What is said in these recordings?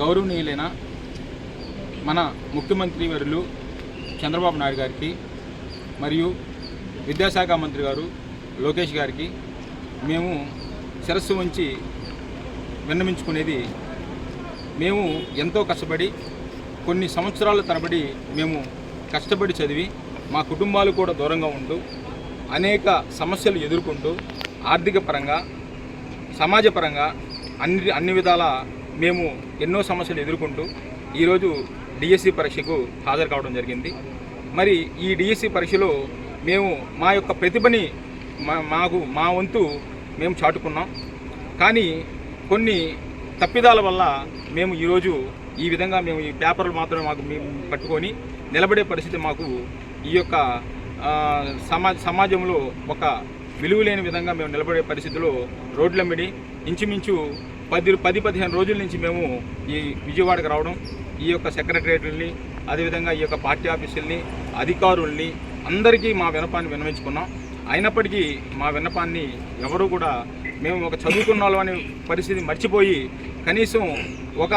గౌరవనీయులైన మన ముఖ్యమంత్రి వర్యులు చంద్రబాబు నాయుడు గారికి మరియు విద్యాశాఖ మంత్రి గారు లోకేష్ గారికి మేము శిరస్సు ఉంచి విన్నమించుకునేది మేము ఎంతో కష్టపడి కొన్ని సంవత్సరాల తరబడి మేము కష్టపడి చదివి మా కుటుంబాలు కూడా దూరంగా ఉంటూ అనేక సమస్యలు ఎదుర్కొంటూ ఆర్థిక పరంగా సమాజపరంగా అన్ని అన్ని విధాల మేము ఎన్నో సమస్యలు ఎదుర్కొంటూ ఈరోజు డిఎస్సి పరీక్షకు హాజరు కావడం జరిగింది. మరి ఈ డిఎస్సి పరీక్షలో మేము మా యొక్క ప్రతిభని మాకు మా వంతు మేము చాటుకున్నాం. కానీ కొన్ని తప్పిదాల వల్ల మేము ఈరోజు ఈ విధంగా మేము ఈ పేపర్లు మాత్రమే మాకు మేము పట్టుకొని నిలబడే పరిస్థితి మాకు ఈ యొక్క ఆ, సమా సమాజంలో ఒక విలువ లేని విధంగా మేము నిలబడే పరిస్థితిలో రోడ్లమ్మిడి ఇంచుమించు పది పది పదిహేను రోజుల నుంచి మేము ఈ విజయవాడకు రావడం ఈ యొక్క సెక్రటరియట్లని అదేవిధంగా ఈ యొక్క పార్టీ ఆఫీసుల్ని అధికారుల్ని అందరికీ మా వినపాన్ని విన్నవించుకున్నాం. అయినప్పటికీ మా విన్నపాన్ని ఎవరు కూడా మేము ఒక చదువుకున్న వాళ్ళు అనే పరిస్థితి మర్చిపోయి కనీసం ఒక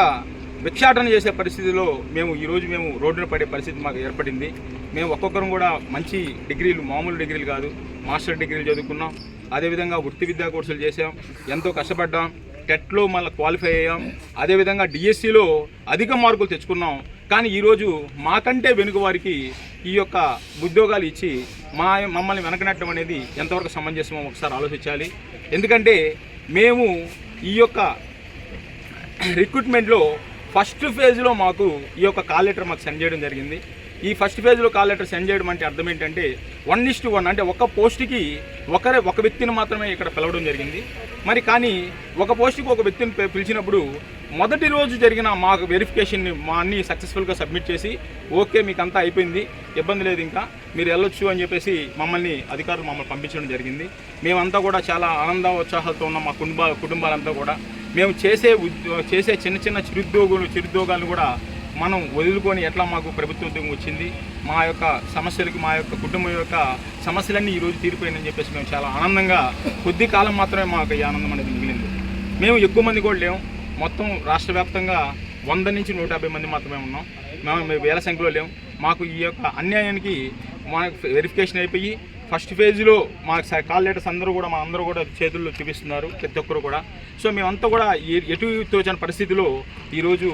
భిక్షాటన చేసే పరిస్థితిలో మేము ఈరోజు మేము రోడ్డున పడే పరిస్థితి మాకు ఏర్పడింది. మేము ఒక్కొక్కరం కూడా మంచి డిగ్రీలు మామూలు డిగ్రీలు కాదు మాస్టర్ డిగ్రీలు చదువుకున్నాం. అదేవిధంగా వృత్తి విద్యా కోర్సులు చేసాం ఎంతో కష్టపడ్డాం. టెట్లో మళ్ళీ క్వాలిఫై అయ్యాం. అదేవిధంగా డిఎస్సిలో అధిక మార్కులు తెచ్చుకున్నాం. కానీ ఈరోజు మాకంటే వెనుక వారికి ఈ యొక్క ఉద్యోగాలు ఇచ్చి మా మమ్మల్ని వెనకనట్టడం అనేది ఎంతవరకు సమంజసమో ఒకసారి ఆలోచించాలి. ఎందుకంటే మేము ఈ యొక్క రిక్రూట్మెంట్లో ఫస్ట్ ఫేజ్లో మాకు ఈ యొక్క కాల్ లెటర్ మాకు సెండ్ చేయడం జరిగింది. ఈ ఫస్ట్ ఫేజ్లో కాల్ లెటర్ సెండ్ చేయడం అంటే అర్థం ఏంటంటే వన్ ఇస్ టు వన్ అంటే ఒక పోస్ట్కి ఒకరే ఒక వ్యక్తిని మాత్రమే ఇక్కడ పిలవడం జరిగింది. మరి కానీ ఒక పోస్ట్కి ఒక వ్యక్తిని పిలిచినప్పుడు మొదటి రోజు జరిగిన మాకు వెరిఫికేషన్ని మా అన్ని సక్సెస్ఫుల్గా సబ్మిట్ చేసి ఓకే మీకు అంతా అయిపోయింది ఇబ్బంది లేదు ఇంకా మీరు వెళ్ళొచ్చు అని చెప్పేసి మమ్మల్ని అధికారులు మమ్మల్ని పంపించడం జరిగింది. మేమంతా కూడా చాలా ఆనంద ఉత్సాహాలతో ఉన్న మా కుటుంబ కుటుంబాలంతా కూడా. మేము చేసే చేసే చిన్న చిన్న చిరుద్యోగులు చిరుద్యోగాలను కూడా మనం వదులుకొని ఎట్లా మాకు ప్రభుత్వ ఉద్యోగం వచ్చింది మా యొక్క సమస్యలకి మా యొక్క కుటుంబం యొక్క సమస్యలన్నీ ఈరోజు తీరిపోయిందని చెప్పేసి మేము చాలా ఆనందంగా కొద్ది కాలం మాత్రమే మాకు ఈ ఆనందం అనేది మిగిలింది. మేము ఎక్కువ మంది కూడా లేము మొత్తం రాష్ట్ర వ్యాప్తంగా వంద నుంచి నూట యాభై మంది మాత్రమే ఉన్నాం. మేము మేము వేల సంఖ్యలో లేము మాకు ఈ యొక్క అన్యాయానికి మాకు వెరిఫికేషన్ అయిపోయి ఫస్ట్ ఫేజ్లో మా కాల్ లెటర్స్ అందరూ కూడా మా అందరూ కూడా చేతుల్లో చూపిస్తున్నారు ప్రతి ఒక్కరు కూడా. సో మేమంతా కూడా ఎటు తోచని పరిస్థితిలో ఈరోజు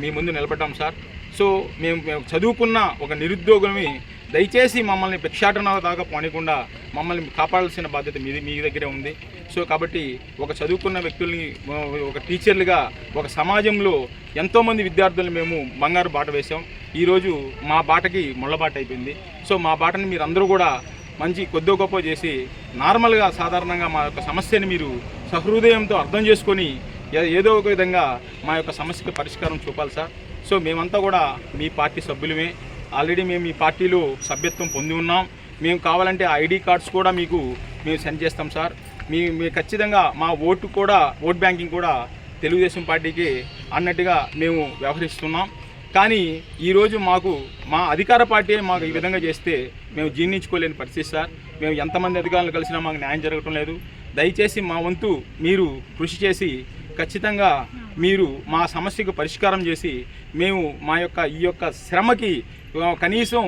మీ ముందు నిలబడ్డాం సార్. సో మేము చదువుకున్న ఒక నిరుద్యోగులమి దయచేసి మమ్మల్ని భిక్షాటన దాకా పోనీకుండా మమ్మల్ని కాపాడాల్సిన బాధ్యత మీది మీ దగ్గరే ఉంది. సో కాబట్టి ఒక చదువుకున్న వ్యక్తుల్ని ఒక టీచర్లుగా ఒక సమాజంలో ఎంతోమంది విద్యార్థులు మేము బంగారు బాట వేసాం ఈరోజు మా బాటకి ముళ్ళబాట అయిపోయింది. సో మా బాటని మీరు అందరూ కూడా మంచి కొద్దో గొప్ప చేసి నార్మల్గా సాధారణంగా మా యొక్క సమస్యని మీరు సహృదయంతో అర్థం చేసుకొని ఏ- ఏదో ఒక విధంగా మా యొక్క సమస్యకి పరిష్కారం చూపాలి సార్. సో మేమంతా కూడా మీ పార్టీ సభ్యులమే. ఆల్రెడీ మేము మీ పార్టీలో సభ్యత్వం పొంది ఉన్నాం. మేము కావాలంటే ఆ ఐడి కార్డ్స్ కూడా మీకు మేము సెండ్ చేస్తాం సార్. మీ మీ ఖచ్చితంగా మా ఓటు కూడా ఓట్ బ్యాంకింగ్ కూడా తెలుగుదేశం పార్టీకి అన్నట్టుగా మేము వ్యవహరిస్తున్నాం. కానీ ఈరోజు మాకు మా అధికార పార్టీ మాకు ఈ విధంగా చేస్తే మేము జీర్ణించుకోలేని పరిస్థితి సార్. మేము ఎంతమంది అధికారులు కలిసినా మాకు న్యాయం జరగటం లేదు. దయచేసి మా వంతు మీరు కృషి చేసి ఖచ్చితంగా మీరు మా సమస్యకు పరిష్కారం చేసి మేము మా యొక్క ఈ యొక్క శ్రమకి కనీసం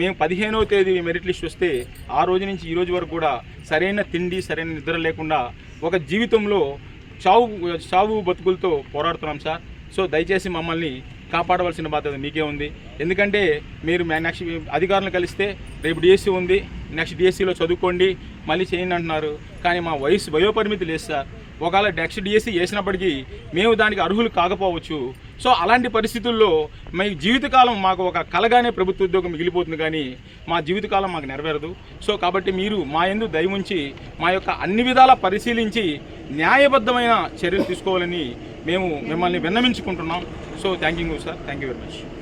మేము పదిహేనవ తేదీ మెరిట్ లిస్ట్ వస్తే ఆ రోజు నుంచి ఈ రోజు వరకు కూడా సరైన తిండి సరైన నిద్ర లేకుండా ఒక జీవితంలో చావు చావు బతుకులతో పోరాడుతున్నాం సార్. సో దయచేసి మమ్మల్ని కాపాడవలసిన బాధ్యత మీకే ఉంది. ఎందుకంటే మీరు నెక్స్ట్ అధికారులను కలిస్తే రేపు డిఎస్సి ఉంది. నెక్స్ట్ డిఎస్సిలో చదువుకోండి. మళ్ళీ చేయండి అంటున్నారు. కానీ మా వయసు వయోపరిమితి లేదు సార్. ఒకవేళ నెక్స్ట్ డిఎస్సి చేసినప్పటికీ మేము దానికి అర్హులు కాకపోవచ్చు. సో అలాంటి పరిస్థితుల్లో మీ జీవితకాలం మాకు ఒక కలగానే ప్రభుత్వ ఉద్యోగం మిగిలిపోతుంది కానీ మా జీవితకాలం మాకు నెరవేరదు. సో కాబట్టి మీరు మా ఎందు దయ ఉంచి మా యొక్క అన్ని విధాలా పరిశీలించి న్యాయబద్ధమైన చర్యలు తీసుకోవాలని మేము మిమ్మల్ని విన్నవించుకుంటున్నాం. So thank you sir. Thank you very much.